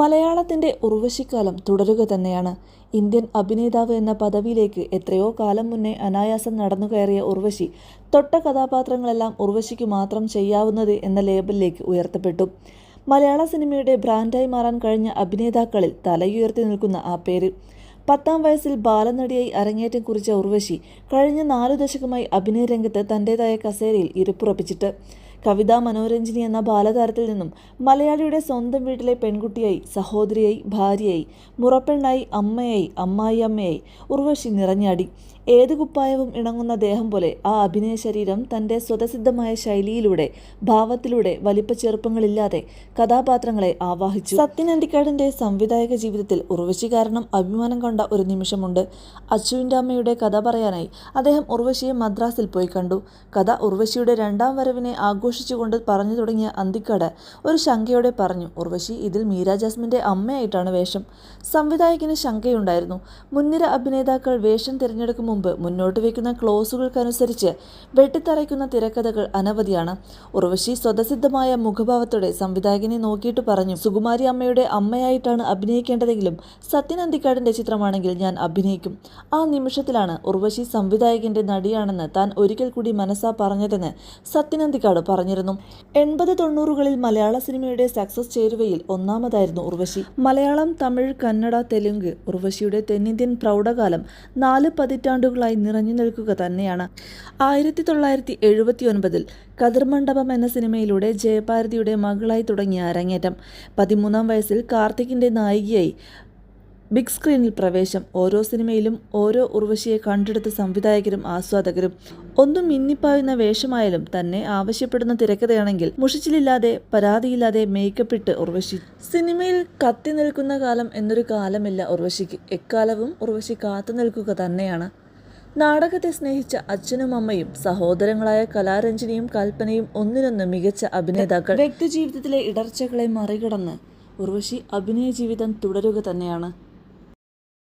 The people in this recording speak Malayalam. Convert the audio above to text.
മലയാളത്തിന്റെ ഉർവശിക്കാലം തുടരുക തന്നെയാണ്. ഇന്ത്യൻ അഭിനേതാവ് എന്ന പദവിയിലേക്ക് എത്രയോ കാലം മുന്നേ അനായാസം നടന്നു കയറിയ ഉർവശി തൊട്ട കഥാപാത്രങ്ങളെല്ലാം ഉർവശിക്ക് മാത്രം ചെയ്യാവുന്നത് എന്ന ലേബലിലേക്ക് ഉയർത്തപ്പെട്ടു. മലയാള സിനിമയുടെ ബ്രാൻഡായി മാറാൻ കഴിഞ്ഞ അഭിനേതാക്കളിൽ തലയുയർത്തി നിൽക്കുന്ന ആ പേര്. പത്താം വയസ്സിൽ ബാലനടിയായി അരങ്ങേറ്റം കുറിച്ച ഉർവശി കഴിഞ്ഞ നാലു ദശകമായി അഭിനയ രംഗത്ത് തന്റെതായ കസേരയിൽ ഇരിപ്പുറപ്പിച്ചിട്ട്. കവിതാ മനോരഞ്ജിനി എന്ന ബാലതാരത്തിൽ നിന്നും മലയാളിയുടെ സ്വന്തം വീട്ടിലെ പെൺകുട്ടിയായി സഹോദരിയായി ഭാര്യയായി മുറപ്പെണ്ണായി അമ്മയായി അമ്മായി അമ്മയായി ഉർവശി നിറഞ്ഞാടി. ഏത് കുപ്പായവും ഇണങ്ങുന്ന ദേഹം പോലെ ആ അഭിനയ ശരീരം തന്റെ സ്വതസിദ്ധമായ ശൈലിയിലൂടെ ഭാവത്തിലൂടെ വലിപ്പ ചെറുപ്പങ്ങളില്ലാതെ കഥാപാത്രങ്ങളെ ആവാഹിച്ചു. സത്യൻ അന്തിക്കാടിന്റെ സംവിധായക ജീവിതത്തിൽ ഉർവശി കാരണം അഭിമാനം കൊണ്ട ഒരു നിമിഷമുണ്ട്. അച്ചുവിന്റെ അമ്മയുടെ കഥ പറയാനായി അദ്ദേഹം ഉർവശിയെ മദ്രാസിൽ പോയി കണ്ടു. കഥ ഉർവശിയുടെ രണ്ടാം വരവിനെ ആഘോഷിച്ചുകൊണ്ട് പറഞ്ഞു തുടങ്ങിയ അന്തിക്കാട് ഒരു ശങ്കയോടെ പറഞ്ഞു ഉർവശി ഇതിൽ മീര ജാസ്മിന്റെ അമ്മയായിട്ടാണ് വേഷം. സംവിധായകന് ശങ്കയുണ്ടായിരുന്നു. മുൻനിര അഭിനേതാക്കൾ വേഷം തിരഞ്ഞെടുക്കും മുമ്പ് മുന്നോട്ട് വയ്ക്കുന്ന ക്ലോസുകൾക്കനുസരിച്ച് വെട്ടിത്തറയ്ക്കുന്ന തിരക്കഥകൾ അനവധിയാണ്. ഉർവശി സ്വതസിദ്ധമായ മുഖഭാവത്തോടെ സംവിധായകനെ നോക്കിയിട്ട് പറഞ്ഞു സുകുമാരി അമ്മയുടെ അമ്മയായിട്ടാണ് അഭിനയിക്കേണ്ടതെങ്കിലും സത്യൻ അന്തിക്കാടിന്റെ ചിത്രമാണെങ്കിൽ ഞാൻ അഭിനയിക്കും. ആ നിമിഷത്തിലാണ് ഉർവശി സംവിധായകന്റെ നടിയാണെന്ന് താൻ ഒരിക്കൽ കൂടി മനസ്സാ പറഞ്ഞതെന്ന് സത്യൻ അന്തിക്കാട് പറഞ്ഞിരുന്നു. എൺപത് തൊണ്ണൂറുകളിൽ മലയാള സിനിമയുടെ സക്സസ് ചേരുവയിൽ ഒന്നാമതായിരുന്നു ഉർവശി. മലയാളം തമിഴ് കന്നഡ തെലുങ്ക് ഉർവശിയുടെ തെന്നിന്ത്യൻ പ്രൗഢകാലം നാല് പതിറ്റാണ്ടുകളായി നിറഞ്ഞു നിൽക്കുക തന്നെയാണ്. ആയിരത്തി തൊള്ളായിരത്തി എഴുപത്തി ഒൻപതിൽ കതിർമണ്ഡപം എന്ന സിനിമയിലൂടെ ജയഭാരതിയുടെ മകളായി തുടങ്ങിയ അരങ്ങേറ്റം. പതിമൂന്നാം വയസ്സിൽ കാർത്തികിന്റെ നായികയായി ബിഗ് സ്ക്രീനിൽ പ്രവേശം. ഓരോ സിനിമയിലും ഓരോ ഉർവശിയെ കണ്ടെടുത്ത സംവിധായകരും ആസ്വാദകരും. ഒന്നും മിന്നിപ്പായുന്ന വേഷമായാലും തന്നെ ആവശ്യപ്പെടുന്ന തിരക്കഥയാണെങ്കിൽ മുഷിച്ചിലില്ലാതെ പരാതിയില്ലാതെ മേക്കപ്പ് ഇട്ട് ഉർവശി. സിനിമയിൽ കത്തി നിൽക്കുന്ന കാലം എന്നൊരു കാലമില്ല ഉർവശിക്ക്. എക്കാലവും ഉർവശി കാത്തു നിൽക്കുക തന്നെയാണ്. നാടകത്തെ സ്നേഹിച്ച അച്ഛനും അമ്മയും സഹോദരങ്ങളായ കലാരഞ്ജനിയും കൽപ്പനയും ഒന്നിനൊന്ന് മികച്ച അഭിനേതാക്കൾ. വ്യക്തിജീവിതത്തിലെ ഇടർച്ചകളെ മറികടന്ന് ഉർവശി അഭിനയ ജീവിതം തുടരുക തന്നെയാണ്.